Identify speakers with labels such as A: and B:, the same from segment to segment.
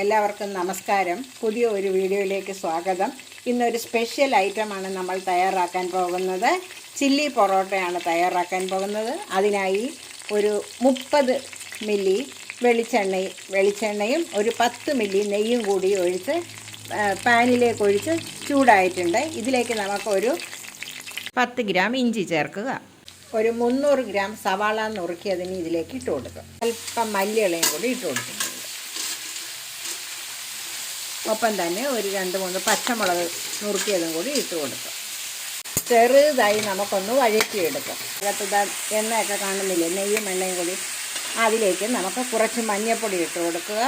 A: എല്ലാവർക്കും നമസ്കാരം. പുതിയ ഒരു വീഡിയോയിലേക്ക് സ്വാഗതം. ഇന്നൊരു സ്പെഷ്യൽ ഐറ്റമാണ് നമ്മൾ തയ്യാറാക്കാൻ പോകുന്നത്. ചില്ലി പൊറോട്ടയാണ് തയ്യാറാക്കാൻ പോകുന്നത്. അതിനായി ഒരു മുപ്പത് മില്ലി വെളിച്ചെണ്ണ വെളിച്ചെണ്ണയും ഒരു പത്ത് മില്ലി നെയ്യും കൂടി ഒഴിച്ച് പാനിലേക്ക് ഒഴിച്ച് ചൂടായിട്ടുണ്ട്. ഇതിലേക്ക് നമുക്കൊരു പത്ത് ഗ്രാം ഇഞ്ചി ചേർക്കുക. ഒരു മുന്നൂറ് ഗ്രാം സവാള നുറുക്കിയതിന് ഇതിലേക്ക് ഇട്ട് കൊടുക്കുക. അല്പം മല്ലിയിളയും കൂടി ഇട്ട് കൊടുക്കുന്നുണ്ട് ഒപ്പം തന്നെ ഒരു രണ്ട് മൂന്ന് പച്ചമുളക് നുറുക്കിയതും കൂടി ഇട്ട് കൊടുക്കും. ചെറുതായി നമുക്കൊന്ന് വഴറ്റിയെടുക്കാം. അകത്ത് ദാ എണ്ണയൊക്കെ കാണുന്നില്ലേ? നെയ്യും എണ്ണയും കൂടി അതിലേക്ക് നമുക്ക് കുറച്ച് മഞ്ഞൾപ്പൊടി ഇട്ട് കൊടുക്കുക.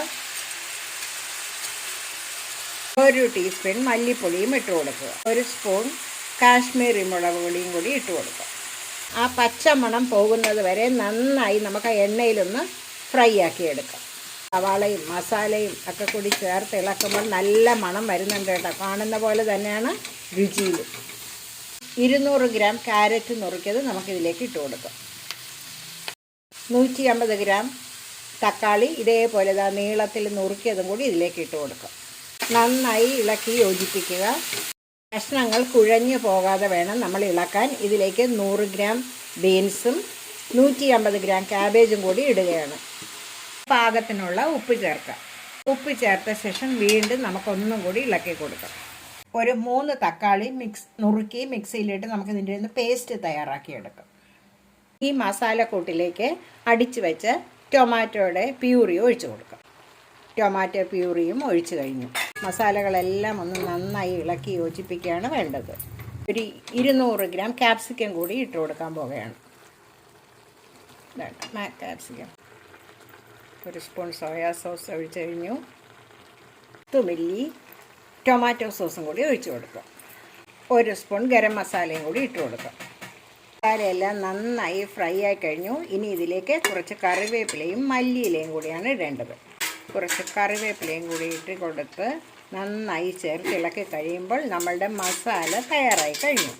A: ഒരു ടീസ്പൂൺ മല്ലിപ്പൊടിയും ഇട്ട് കൊടുക്കുക. ഒരു സ്പൂൺ കാശ്മീരി മുളക് പൊടിയും കൂടി ഇട്ട് കൊടുക്കുക. ആ പച്ചമണം പോകുന്നത് വരെ നന്നായി നമുക്ക് എണ്ണയിലൊന്ന് ഫ്രൈ ആക്കി എടുക്കാം സവാളയും മസാലയും ഒക്കെ കൂടി ചേർത്ത് ഇളക്കുമ്പോൾ നല്ല മണം വരുന്നുണ്ട് കേട്ടോ. കാണുന്ന പോലെ തന്നെയാണ് രുചിയിൽ ഇരുന്നൂറ് ഗ്രാം ക്യാരറ്റ് നുറുക്കിയത് നമുക്കിതിലേക്ക് ഇട്ട് കൊടുക്കാം. നൂറ്റി അമ്പത് ഗ്രാം തക്കാളി ഇതേപോലെ ഇതാ നീളത്തിൽ നുറുക്കിയതും കൂടി ഇതിലേക്ക് ഇട്ട് കൊടുക്കാം. നന്നായി ഇളക്കി യോജിപ്പിക്കുക. കഷ്ണങ്ങൾ കുഴഞ്ഞു പോകാതെ വേണം നമ്മൾ ഇളക്കാൻ. ഇതിലേക്ക് നൂറ് ഗ്രാം ബീൻസും നൂറ്റി അമ്പത് ഗ്രാം ക്യാബേജും കൂടി ഇടുകയാണ്. പാകത്തിനുള്ള ഉപ്പ് ചേർക്കാം ഉപ്പ് ചേർത്ത ശേഷം വീണ്ടും നമുക്കൊന്നും കൂടി ഇളക്കി കൊടുക്കാം. ഒരു മൂന്ന് തക്കാളി മിക്സ് നുറുക്കി മിക്സിയിലിട്ട് നമുക്ക് ഇതിന്റെ ഒന്ന് പേസ്റ്റ് തയ്യാറാക്കിയെടുക്കാം. ഈ മസാലക്കൂട്ടിലേക്ക് അടിച്ചു വെച്ച് ടൊമാറ്റോയുടെ പ്യൂറി ഒഴിച്ചു കൊടുക്കാം. ടൊമാറ്റോ പ്യൂറിയും ഒഴിച്ചു കഴിഞ്ഞു. മസാലകളെല്ലാം ഒന്ന് നന്നായി ഇളക്കി യോജിപ്പിക്കുകയാണ് വേണ്ടത്. ഒരു ഇരുന്നൂറ് ഗ്രാം ക്യാപ്സിക്കം കൂടി ഇട്ട് കൊടുക്കാൻ പോകുകയാണ് ക്യാപ്സിക്കം ഒരു സ്പൂൺ സോയാ സോസ് ഒഴിച്ചു കഴിഞ്ഞു. തുമില്ലി മില്ലി ടൊമാറ്റോ സോസും കൂടി ഒഴിച്ചു കൊടുക്കാം. ഒരു സ്പൂൺ ഗരം മസാലയും കൂടി ഇട്ട് കൊടുക്കാം. മസാലയെല്ലാം നന്നായി ഫ്രൈ ആയി കഴിഞ്ഞു. ഇനി ഇതിലേക്ക് കുറച്ച് കറിവേപ്പിലയും മല്ലിയിലയും കൂടിയാണ് ഇടേണ്ടത്. കുറച്ച് കറിവേപ്പിലയും കൂടി ഇട്ട് കൊടുത്ത് നന്നായി ചേർത്ത് ഇളക്കി കഴിയുമ്പോൾ നമ്മളുടെ മസാല തയ്യാറായി കഴിഞ്ഞു.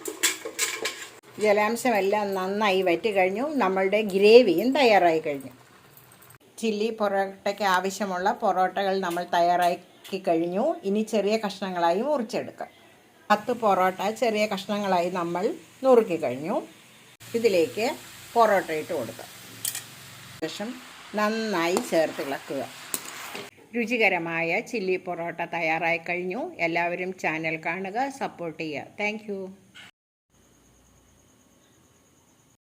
A: ജലാംശമെല്ലാം നന്നായി വറ്റി കഴിഞ്ഞു. നമ്മളുടെ ഗ്രേവിയും തയ്യാറായി കഴിഞ്ഞു. ചില്ലി പൊറോട്ടയ്ക്ക് ആവശ്യമുള്ള പൊറോട്ടകൾ നമ്മൾ തയ്യാറാക്കി കഴിഞ്ഞു. ഇനി ചെറിയ കഷ്ണങ്ങളായി മുറിച്ചെടുക്കാം. പത്ത് പൊറോട്ട ചെറിയ കഷ്ണങ്ങളായി നമ്മൾ നുറുക്കി കഴിഞ്ഞു. ഇതിലേക്ക് പൊറോട്ട ഇട്ട് കൊടുക്കാം. ശേഷം നന്നായി ചേർത്ത് ഇളക്കുക. രുചികരമായ ചില്ലി പൊറോട്ട തയ്യാറായി കഴിഞ്ഞു. എല്ലാവരും ചാനൽ കാണുക സപ്പോർട്ട് ചെയ്യുക. താങ്ക്